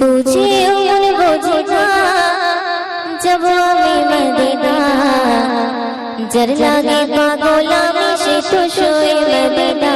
বুঝেও মন বোঝে না, যাব আমি মদিনা। যার লাগে পাগল আমি, সে তো শোয়ে মদিনা।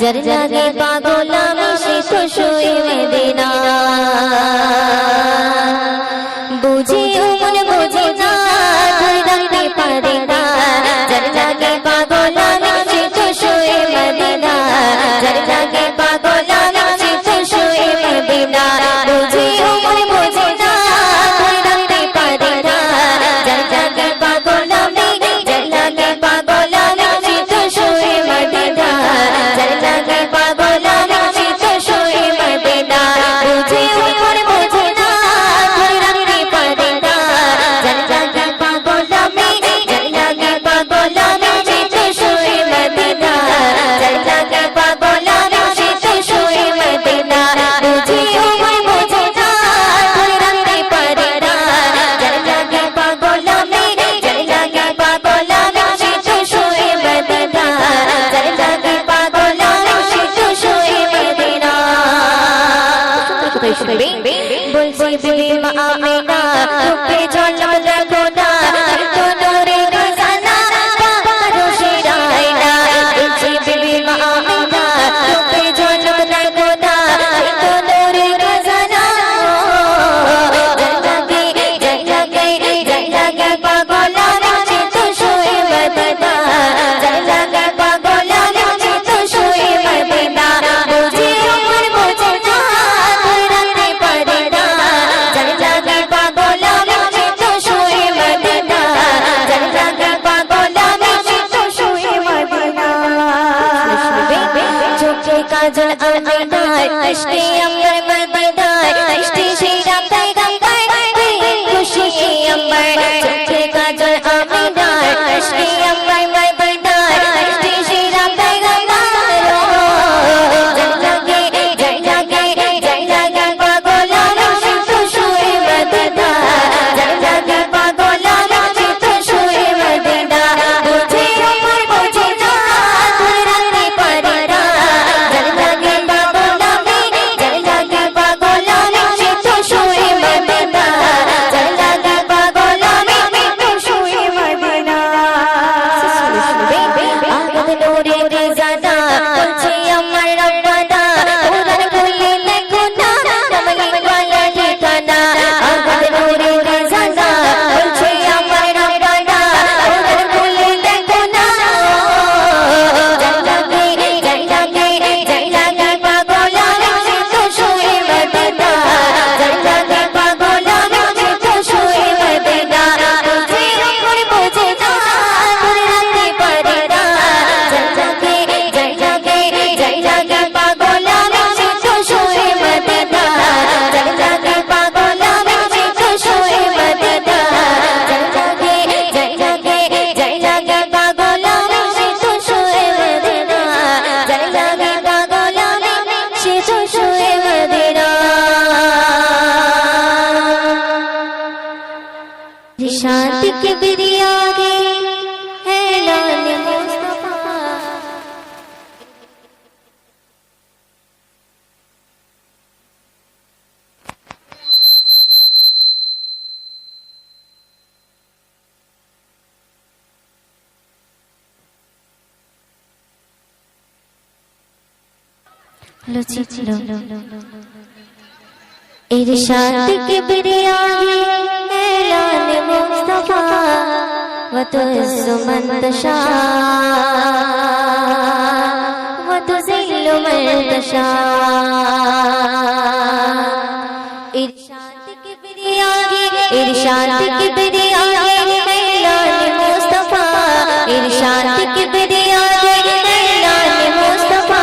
যার লাগে পাগল আমি, সে তো শোয়ে মদিনা। বুঝেও মন বোঝে না, ধরে Cupid's on কিবরিয়া গে হেলাল মুস্তাফা লুচি ছিল ইরশাদ কিবরিয়া গে হেলাল وتعز من تشاء وتذل من تشاء ارشاد کبریا ارشاد کبریا میلان مصطفی ارشاد کبریا میلان مصطفی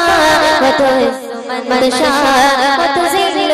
وتعز من تشاء وتذل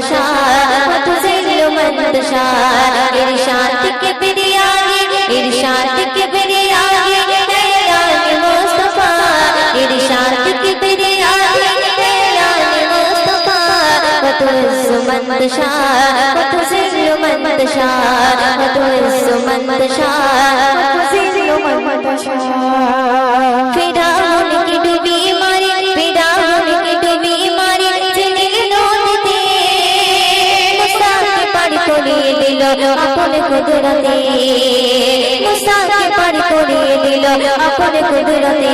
मंदशा तुझिल्लु मंदशा इरशाद के बिरियागे इरशाद के बिरियागे ऐलान मुस्तफा इरशाद के बिरियागे ऐलान मुस्तफा तुझिल्लु मंदशा तुझिल्लु मंदशा तुझिल्लु मंदशा तुझिल्लु मंदशा দিল আপন কুদরতে। মুসাকে পার করিয়ে দিল আপন কুদরতে।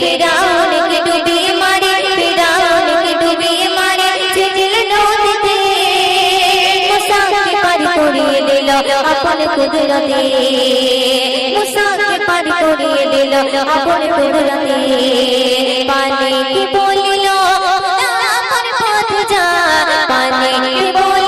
ফিরাউন কি ডুবি মারি ফিরাউন কি ডুবি মারি জিনিল নদীতে। মুসাকে পার করিয়ে দিল আপন কুদরতে। মুসাকে পার করিয়ে দিল আপন কুদরতে। পানি কি বলিল আমার পথ যা পানি কি বলিল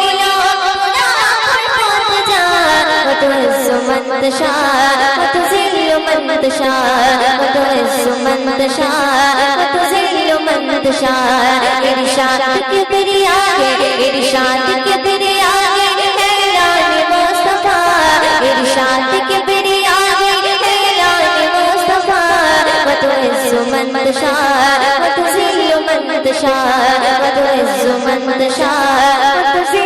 وتعز من تشاء وتذل من تشاء وتعز من تشاء وتذل من تشاء ارشاد کے تیری آگے ارشاد کے تیری آگے ہے یار مصطفی ارشاد کے تیری آگے ہے یار مصطفی وتعز من تشاء وتذل من تشاء وتعز من تشاء وتذل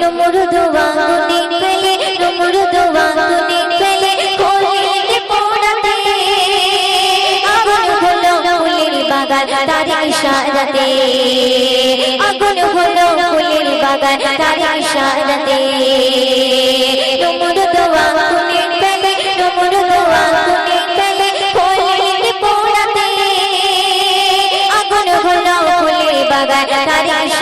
নমরুদ বাঁধনে গেলে নমরুদ বাঁধনে গেলে কোলে আগুন হলো ফুলের বাগান তার ইশারাতে আগুন হলো ফুলের বাগান তার ইশারাতে।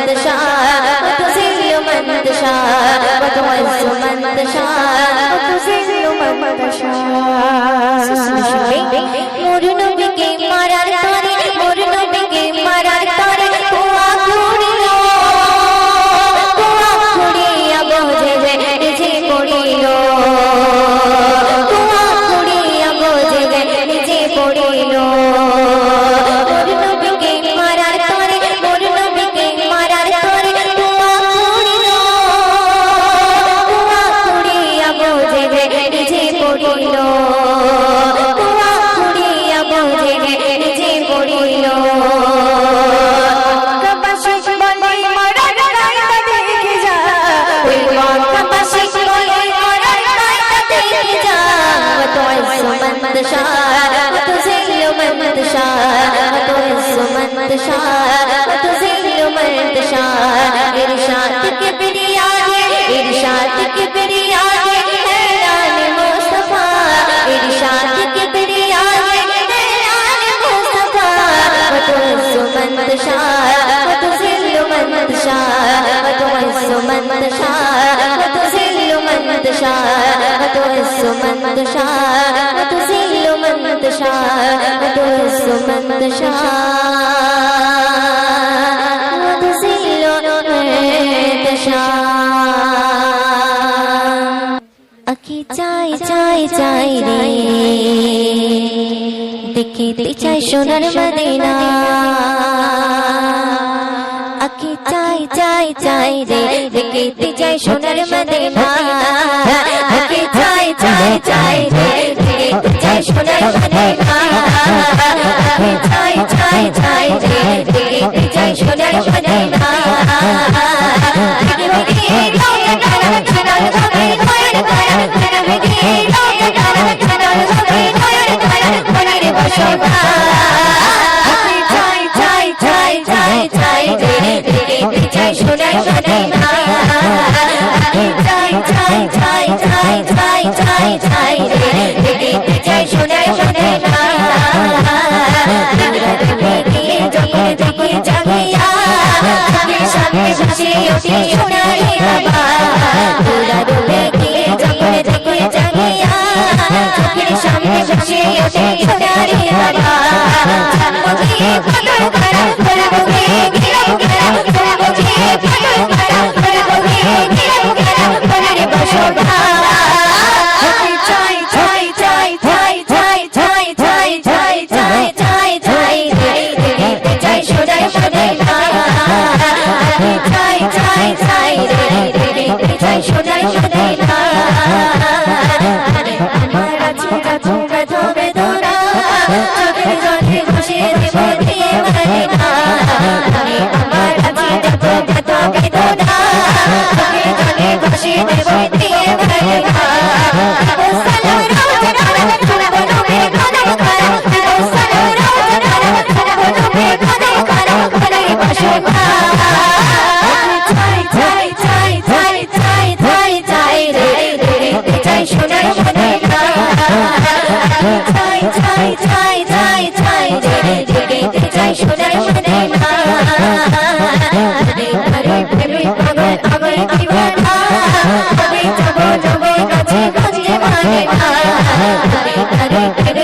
वतुइज़ मन तशा वतुज़िल्लु मन तशा वतुइज़ मन तशा वतुज़िल्लु मन وتزيل من تشاء وتعز من تشاء وتذل من تشاء إرشاد كبرياء إرشاد كبرياء حيران مصطفى إرشاد كبرياء حيران مصطفى وتعز من تشاء وتذل من تشاء وتعز من تشاء وتذل تشاء وتعز من تشاء وتذل من تشاء وتعز من تشاء وتذل من تشاء আখি চাই চাই চাই রে দেখিতে চাই সোনার মদিনা আখি চাই চাই চাই রে দেখিতে চাই সোনার মদিনা আখি চাই চাই রে চাই মদিনা আখি চাই চাই চাই রে শিও শিও নারে বাবা। ওরা ডুবে গিয়ে জাগরে জাগরে জাগিয়া চোখের সামনে শিও শিও নারে বাবা।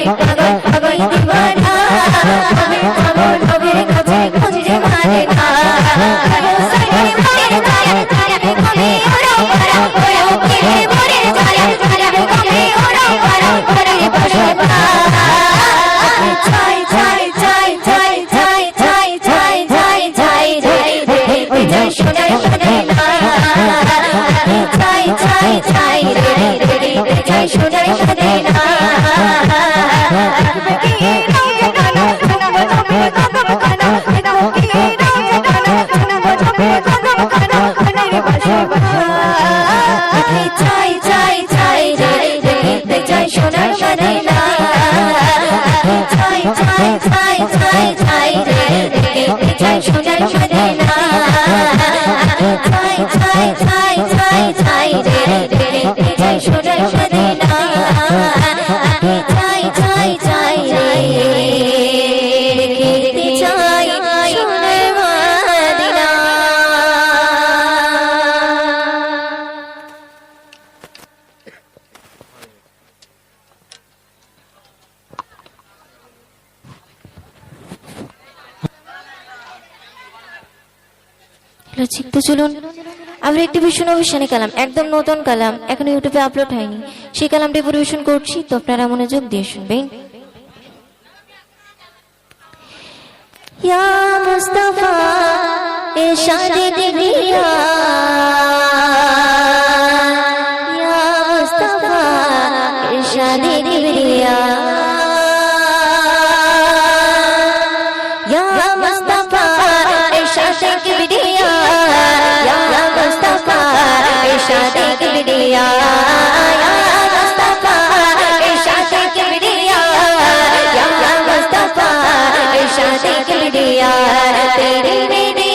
Ah. চাই রে চাই সোনার মদিনা। আমি চলুন। আমরা একটি ভীষণ অনুষ্ঠানে কালাম, একদম নতুন কালাম, এখন ইউটিউবে আপলোড হয়নি। সেই কালামটি পরিবেশন করছি, তো আপনারা মনোযোগ দিয়ে শুনবেন। ইয়া মুস্তাফা এ শাদে দিবিয়া शादी किबड़िया मुस्तफा शादी किबड़िया या मुस्तफा शादी किबड़िया तेरी मेरी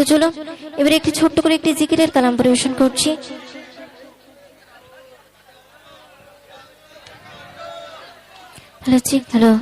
তো চলো। এবারে একটি ছোট্ট করে একটি জিকিরের কালাম পরিবেশন করছি। হ্যালো ঠিক হ্যালো